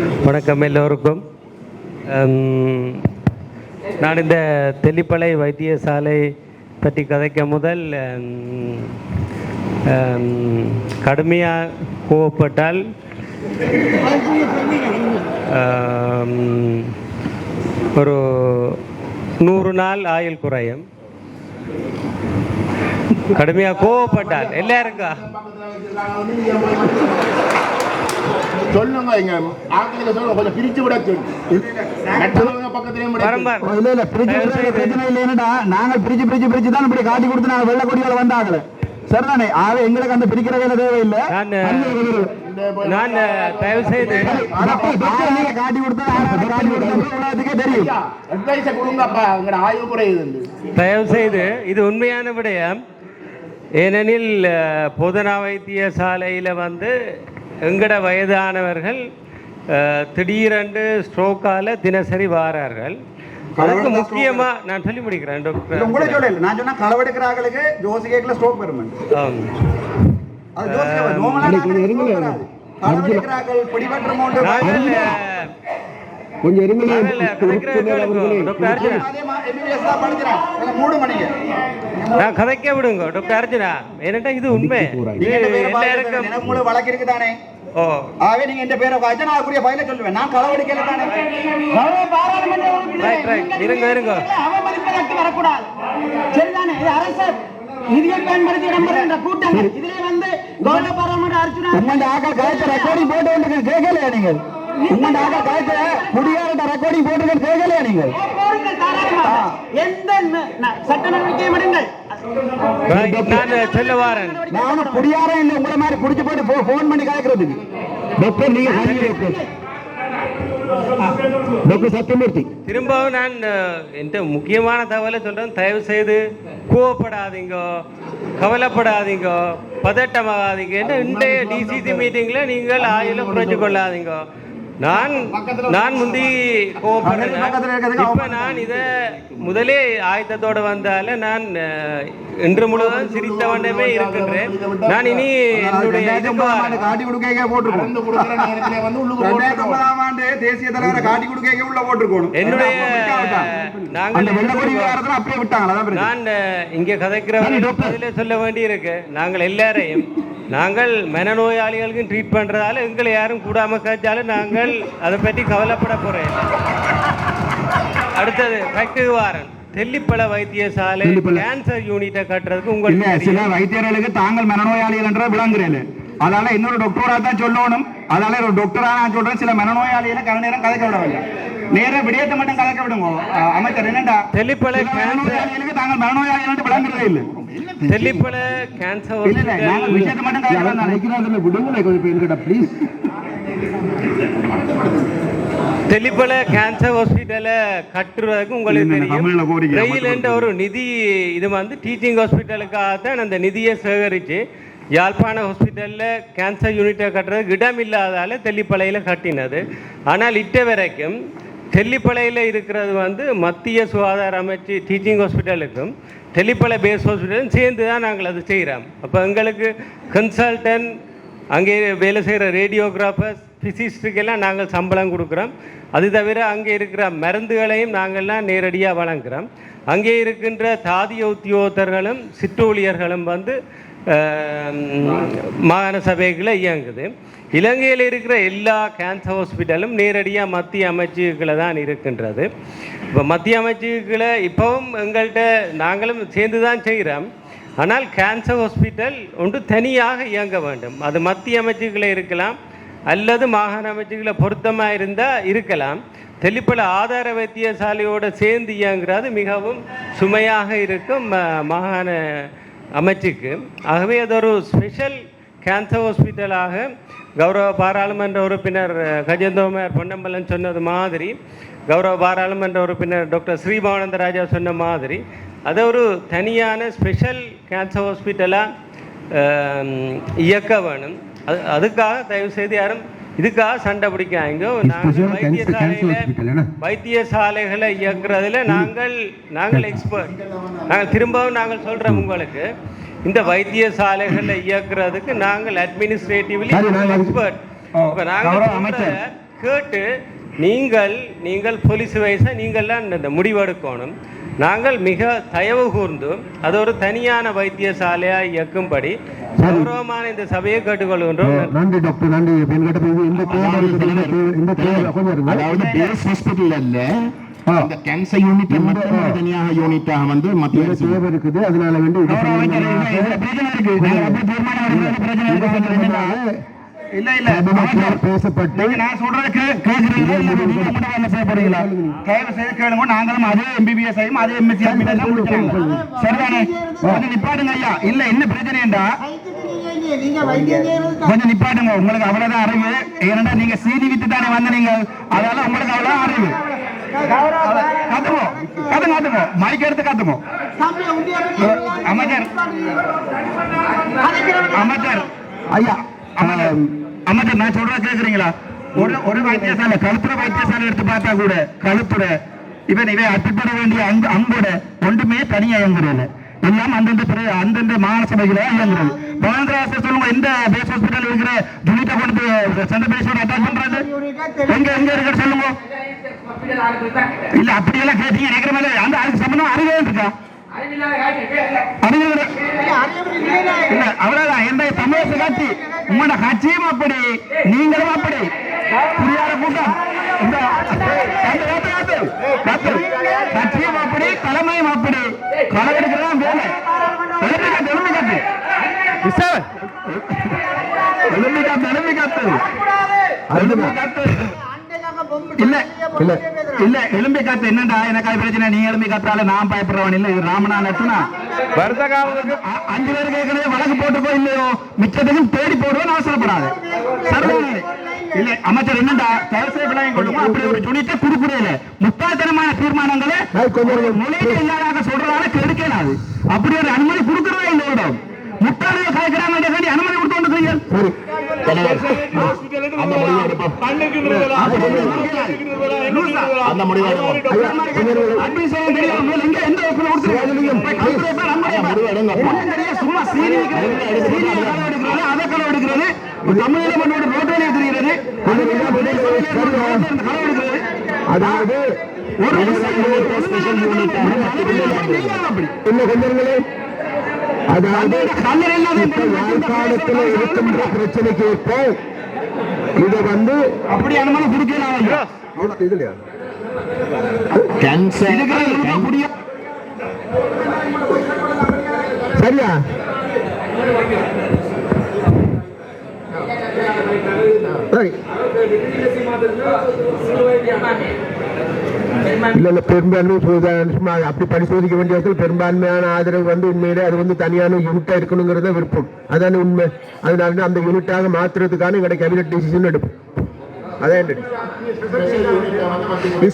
வணக்கம் எல்லோருக்கும். நான் இந்த தெல்லிப்பளை வைத்தியசாலை பற்றி கதைக்க முதல் கடுமையாக கோவப்பட்டால் ஒரு நூறு நாள் ஆயுள் குறையும். கடுமையாக கோவப்பட்டால் எல்லாருக்கா? சொல்லுங்க இங்க ஆங்கில சொல்லுங்க கொஞ்சம் பிரிச்சு விட சொல்லு. பிரிச்சு பிரச்சனை இல்லைன்னுடா நாங்க பிரிச்சு பிரிச்சு பிரிச்சு தான் இப்படி காட்டி கொடுத்து நாங்க வெள்ள கொடியால வந்தாங்களே சரிதானே? ஆக எங்களுக்கு அந்த பிரிக்கிற வேலை தேவையில்லை? நான் தயவு செய்து காட்டி கொடுத்தா காட்டி கொடுத்தா தெரியும். ஐயா, advice அ கொடுங்கப்பா உங்களோட ஆய்வு குறையுது தயவு செய்து இது உண்மையான விடயம். ஏனெனில் பொதுநா வைத்தியசாலையில் வந்து எங்கட வயதானவர்கள் திடீரென்று ஸ்ட்ரோக்கால தினசரி வாரார்கள். அதுக்கு முக்கியமாக நான் சொல்லி முடிக்கிறேன் இல்ல, உங்களே டாக்டர் சொல்லல. நான் சொன்னா களவெடுக்கிறாங்களுக்கு ஜோசி கேட்கல ஸ்ட்ரோக் வரும். அது ஜோசி கேட்கல நோமலா களவெடுக்கிறார்கள் அஹ், கொஞ்சம் இருங்களே நான் கதைக்க விடுங்க டாக்டர் அர்ஜுனா. ஏனென்றால் இது உண்மை? மூணு வழக்கு இருக்குதானே? ஓ. ஆகவே நீங்க இந்த பேரை வச்சு நான் கூடிய பயில சொல்லுவேன். நான் களவெடுக்கல தானே? ரைட் ரைட் இருங்க இருங்க. அவமதிப்பதற்கு வரக்கூடாது. சரிதானே? இது அரசு நிதியை பயன்படுத்தி இடம்பெறுகின்ற கூட்டங்கள். இதிலே வந்து கௌரவ பாராளுமன்ற அர்ஜுனா உங்கள்ட்ட ஆக்கள் கழுத்து ரெக்கார்டிங் போட்டு வந்து கேட்கலையா நீங்கள்? ஆக்கள் கழுத்து குடியாரட்ட ரெக்கார்டிங் போட்டு கேட்கலையா தாராளமாக. எந்த சட்ட நான் சொல்ல வாரேன். நானும் குடியாரம் இல்லை உங்களை மாதிரி குடிச்சு போட்டு ஃபோன் பண்ணி கலக்கிறதுக்கு டாக்டர் நீங்க டாக்டர் சத்தியமூர்த்தி திரும்பவும் நான் என்கிட்ட முக்கியமான தகவலை சொல்றேன். தயவு செய்து கோவப்படாதீங்க. கவலைப்படாதீங்க. பதட்டமாகாதீங்க. இன்றைய டிசிசி மீட்டிங்ல நீங்கள் ஆயில குறைச்சு கொள்ளாதீங்க நான் நான் முந்தி இப்ப நான் இதை முதலே ஆயத்தத்தோட வந்தால நான் இன்று முழுவதும் சிரித்த வண்ணமே இருக்கின்றேன். நான் இனி என்னுடைய தேசிய தலைவரை காட்டி கொடுக்க உள்ள போட்டிருக்கோம் என்னுடைய நாங்கள். நான் இங்கே கதைக்கிறவர்கள் பதிலே சொல்ல வேண்டி இருக்கு நாங்கள் எல்லாரையும் நாங்கள் மனநோயாளிகளுக்கும் ட்ரீட் பண்றதால எங்களை யாரும் கூடாம காய்ச்சாலும் நாங்கள் அதை பற்றி கவலைப்பட போறேன். அடுத்தது ஃபேக்டரி வாரன். தெல்லிப்பள வைத்தியசாலை கேன்சர் யூனிட்டை கட்டுறதுக்கு உங்களுக்கு சில வைத்தியர்களுக்கு தாங்கள் மனநோயாளிகள் என்ற விளங்குறேன். அதனால இன்னொரு டாக்டரா தான் சொல்லணும். அதனால ஒரு டாக்டரா நான் சொல்றேன். சில மனநோயாளிகளை கல நேரம் கதைக்க விடவில்லை நேர விடயத்தை மட்டும் கதைக்க விடுங்க அமைச்சர் கேன்சர் மனநோயாளிகளுக்கு தாங்கள் மனநோயாளிகள் என்று விளங்குறதே இல்லை தெல்லிப்பள கேன்சர் இல்ல இல்ல நாங்கள் ஹாஸ்பிட்டல் விஷயத்தை மட்டும் கதைக்கிறோம் விடுங்களே கொஞ்சம் பேருக்கிட்ட ப்ளீஸ் தெல்லிப்பள கேன்சர் ஹாஸ்பிட்டலை கட்டுறதுக்கு உங்களுக்கு தெரியும் கோரிக்கை ரயில்ன்ற ஒரு நிதி இது வந்து டீச்சிங் ஹாஸ்பிட்டலுக்காக தான் அந்த நிதியை சேகரித்து யாழ்ப்பாண ஹாஸ்பிட்டலில் கேன்சர் யூனிட்டை கட்டுறதுக்கு இடம் இல்லாதால தெல்லிப்பளையில் கட்டினது ஆனால் இட்ட வரைக்கும் தெல்லிப்பளையில் இருக்கிறது வந்து மத்திய சுகாதார அமைச்சு டீச்சிங் ஹாஸ்பிட்டலுக்கும் தெல்லிப்பளை பேஸ் ஹாஸ்பிட்டலும் சேர்ந்து தான் நாங்கள் அது செய்கிறோம் அப்போ எங்களுக்கு கன்சல்டன்ட் அங்கே வேலை செய்கிற ரேடியோகிராஃபர்ஸ் ஃபிசிஸ்டுக்கெல்லாம் நாங்கள் சம்பளம் கொடுக்குறோம். அது தவிர அங்கே இருக்கிற மருந்துகளையும் நாங்கள்லாம் நேரடியாக வழங்குகிறோம் அங்கே இருக்கின்ற தாதிய உத்தியோகத்தர்களும் சிற்றூழியர்களும் வந்து மாகாண சபைகளை இயங்குது. இலங்கையில் இருக்கிற எல்லா கேன்சர் ஹாஸ்பிட்டலும் நேரடியாக மத்திய அமைச்சுகளை தான் இருக்கின்றது. இப்போ மத்திய அமைச்சுகளை இப்போவும் எங்கள்கிட்ட நாங்களும் சேர்ந்து தான் செய்கிறோம் ஆனால் கேன்சர் ஹாஸ்பிட்டல் ஒன்று தனியாக இயங்க வேண்டும். அது மத்திய அமைச்சுகளை இருக்கலாம் அல்லது மாகாண அமைச்சுகளை பொருத்தமாக இருந்தால் இருக்கலாம். தெளிப்பல ஆதார வைத்தியசாலையோடு சேர்ந்து இயங்குறது மிகவும் சுமையாக இருக்கும் மாகாண அமைச்சுக்கு ஆகவே அது ஒரு ஸ்பெஷல் கேன்சர் ஹாஸ்பிட்டலாக கௌரவ பாராளுமன்ற உறுப்பினர் அஹ், கஜேந்திரகுமார் பொன்னம்பலன் சொன்னது மாதிரி கௌரவ பாராளுமன்ற உறுப்பினர் டாக்டர் ஸ்ரீபானந்த ராஜா சொன்ன மாதிரி அதை ஒரு தனியான ஸ்பெஷல் கேன்சர் ஹாஸ்பிட்டலாக இயக்க வேணும். அது அதுக்காக தயவுசெய்து யாரும் இதுக்காக சண்டை பிடிக்காங்க வைத்தியசாலையில் வைத்தியசாலைகளை இயக்குறதுல நாங்கள் நாங்கள் எக்ஸ்பர்ட் நாங்கள் திரும்பவும் நாங்கள் சொல்கிறோம் உங்களுக்கு. இந்த வைத்தியசாலைகளை இயக்குறதுக்கு நாங்கள் அட்மினிஸ்ட்ரேட்டிவ்லி எக்ஸ்பர்ட் இப்போ நாங்கள். கேட்டு நீங்கள் நீங்கள் போலீஸ் வயசை நீங்கள் தான் இந்த முடிவெடுக்கணும். நாங்கள் மிக தயவு கூர்ந்து அது ஒரு தனியான வைத்தியசாலையாக இயக்கும்படி கௌரவமான இந்த சபையை கேட்டுக்கொள்கின்றோம். நன்றி டாக்டர் நன்றி. இந்த இந்த இந்த. அதாவது பேஸ் ஹாஸ்பிட்டல் அல்ல அந்த கேன்சர் யூனிட் மட்டும் தனியாக யூனிட்டாக வந்து மத்திய இந்த அரசு தேவை இருக்குது. அதனால பிரச்சனை இருக்கு. பிரச்சனை இருக்கு. என்னன்னா, இல்ல இல்ல. பேசப்பட்டு நீங்க நான் சொல்றத கே- கேக்குறீங்களா? இல்ல நீங்க மட்டும் வேலை செய்யப்படுறீங்களா தயவு செய்து கேளுங்க. நாங்களும் அதே எம்பிபிஎஸ் ஆயும் அதே எம்எஸ்சி சரிதானே? கொஞ்சம் நிப்பாட்டுங்க ஐயா. இல்ல என்ன செய்யறது கொஞ்சம் நிப்பாட்டுங்க. உங்களுக்கு அவ்வளவுதான் அறிவு. ஏன்னா நீங்க சீதி வித்து தானே வந்த நீங்க அதனால உங்களுக்கு அவ்வளவு அறிவு. கத்துமோ கத்துங்க கத்துங்க மைக் எடுத்து உண்டிய அமைச்சர். அமைச்சர். ஐயா அமைச்சர் அமைச்சர் நான் சொல்றத கேக்குறீங்களா? ஒரு ஒரு வைத்தியசாலை கழுத்துற வைத்தியசாலை எடுத்து பார்த்தா கூட கழுத்துற இவன் இவன் அட்டுப்பட வேண்டிய அங்கு அங்கோட ஒன்றுமே தனியா இயங்குறது எல்லாம் அந்தந்த அந்தந்த மாநசபைகளா இயங்குறது. பவனந்திராசர் சொல்லுங்க எந்த பேஸ் ஹாஸ்பிட்டல் இருக்கிற யூனிட்டை கொண்டு சென்ட்ரல் பேஸோட அட்டாச் பண்றது? எங்க எங்க இருக்கிற சொல்லுங்க. இல்ல அப்படியெல்லாம் கேட்டீங்க நினைக்கிற மேல அந்த அதுக்கு சம்பந்தம் அறிவே இருக்கா அவ்வளவுதான் எந்த கட்சி உங்களோட கட்சியும் அப்படி நீங்களும் அப்படி. புரியாத கூட்டம். கட்சியும் அப்படி தலைமையும் அப்படி. கணக்கெடுக்கிறதான் வேலை. எழுப்பி கத்து எழுப்பி கத்து எழுப்பி கத்து இல்ல இல்ல இல்ல எலும்பி காத்து என்னடா எனக்கு அது பிரச்சனை நீ எலும்பி காத்தால நான் பயப்படுறவன் இல்ல இது ராமனா நட்டுனா வருஷ காவலுக்கு அ- அஞ்சு பேருக்கு ஏற்கனவே வழக்கு போட்டுக்கோ இல்லையோ? மிச்சத்துக்கும் தேடி போடுவோம் அவசரப்படாது. சரிதானே? இல்ல அமைச்சர் என்னடா தேவசை விளையம் கொள்ளுமோ அப்படி ஒரு துணித்தை குடுக்குறேல முட்டாள்தனமான தீர்மானங்களை மொழியில இல்லாத சொல்றதால கெடுக்கலாது. அப்படி ஒரு அனுமதி கொடுக்கறதே இல்லை இடம் முட்டாளைய கலைக்கிறாங்க வேண்டி அனுமதி கொடுத்து கொண்டு அந்த முடிவை எடுப்போம் அந்த முடிவை எடுப்போம் அட்மின் செய்ய தெரியாம எங்க எந்த வகுப்புல கொடுத்துருக்காங்க போய் கலந்துரை அன்புடைய அந்த முடிவை எடுங்க ஒண்ணும் தெரியாது, சும்மா சீனி சீனியை களை எடுக்கிறது அதை களை எடுக்கிறது தமிழில பண்ணோட ரோட்டு வழியை தெரிகிறது அதாவது யாழ்ப்பாணத்தில் இருக்கின்ற பிரச்சனைக்கு ஏற்ப இதை வந்து அப்படி அனுமதி கொடுக்கலாம் கேன்சர் இதுக்கு முடியும் சரியா? சரி. இல்ல இல்ல பெரும்பான்மை சும்மா அப்படி பரிசோதிக்க வேண்டிய இடத்துல பெரும்பான்மையான ஆதரவு வந்து உண்மையிலே அது வந்து தனியான யூனிட்டா இருக்கணுங்கிறத விருப்பம். அதான உண்மை. அதனால தான் அந்த யூனிட்டாக மாத்துறதுக்கான எங்களோட கேபினட் டிசிஷன் எடுப்போம். அதான்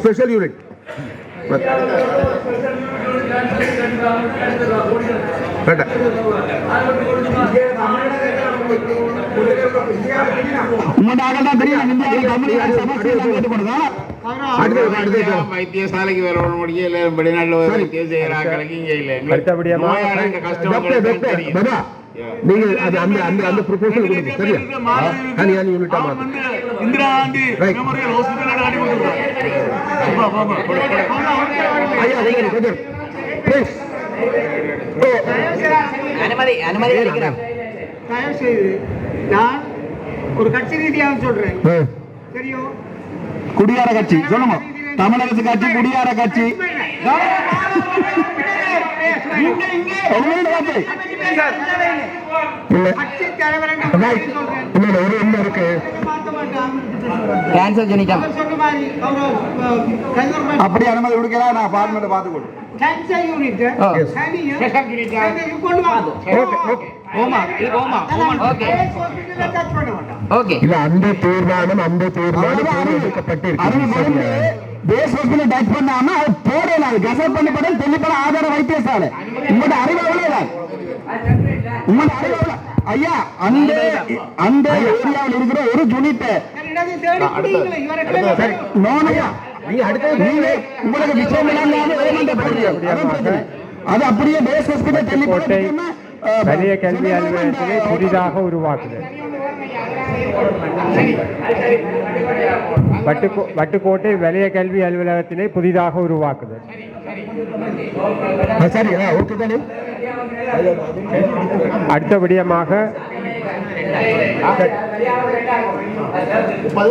ஸ்பெஷல் யூனிட் வேண்டாம். உங்களாக தான் வைத்தியசாலைக்கு வேற ஒரு முடியல வெளிநாட்டுல வைத்தியம் செய்யறாங்களுக்கு இங்க இல்ல அடுத்தபடியா நோயாளிங்க கஷ்டம் டாக்டர் டாக்டர் பாபா நீங்க அது அந்த அந்த அந்த ப்ரொபோசல் கொடுங்க. சரியா? தனியான யூனிட்டா மாத்து. Indira Gandhi Right. Memorial hospital அடி கொடுத்துருக்கோம் ஐயா நீங்க கொஞ்சம் ப்ளீஸ் அனுமதி அனுமதி அளிக்கிறேன். தயவு செய்து நான் ஒரு கட்சி ரீதியாக சொல்றேன். குடியார கட்சி சொல்லுங்க. தமிழரசு கட்சி குடியார கட்சி. ஒரு என்ன இருக்கு கேன்சல் ஜெனிக்கம் அப்படி அனுமதி கொடுக்கலாம் நான் பார்ட்மெண்ட் பார்த்துக்கொள்ளும். Cancer unit Yes. கொண்டு வாங்க. ஓகே ஓகே ஓமா இது ஓமா ஓகே ஹாஸ்பிடல்ல டச் பண்ண மாட்டோம் ஓகே இல்ல அந்த தீர்மானம் அந்த தீர்மானம் மருந்து பேஸ் ஹாஸ்பிட்டல் டச் பண்ணாம அது போடல. அது கசப் பண்ணப்படும் தெல்லிப்பட ஆதார வைத்தியசாலை. உங்களோட அறிவு எவ்வளவு உங்களோட அறிவு எவ்வளவு? ஐயா அந்த அந்த ஏரியாவில் இருக்கிற ஒரு யூனிட் நோனையா நீங்க அடுத்தது உங்களுக்கு விஷயம் இல்லாம. அது அப்படியே பேஸ் ஹாஸ்பிட்டல் தெல்லிப்பட பெரிய கல்வி அலுவலகத்திலே புதிதாக உருவாக்குது வட்டுக்கோ வட்டுக்கோட்டை வலய கல்வி அலுவலகத்தினை புதிதாக உருவாக்குதல் அடுத்தபடியமாக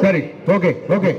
சரி ஓகே ஓகே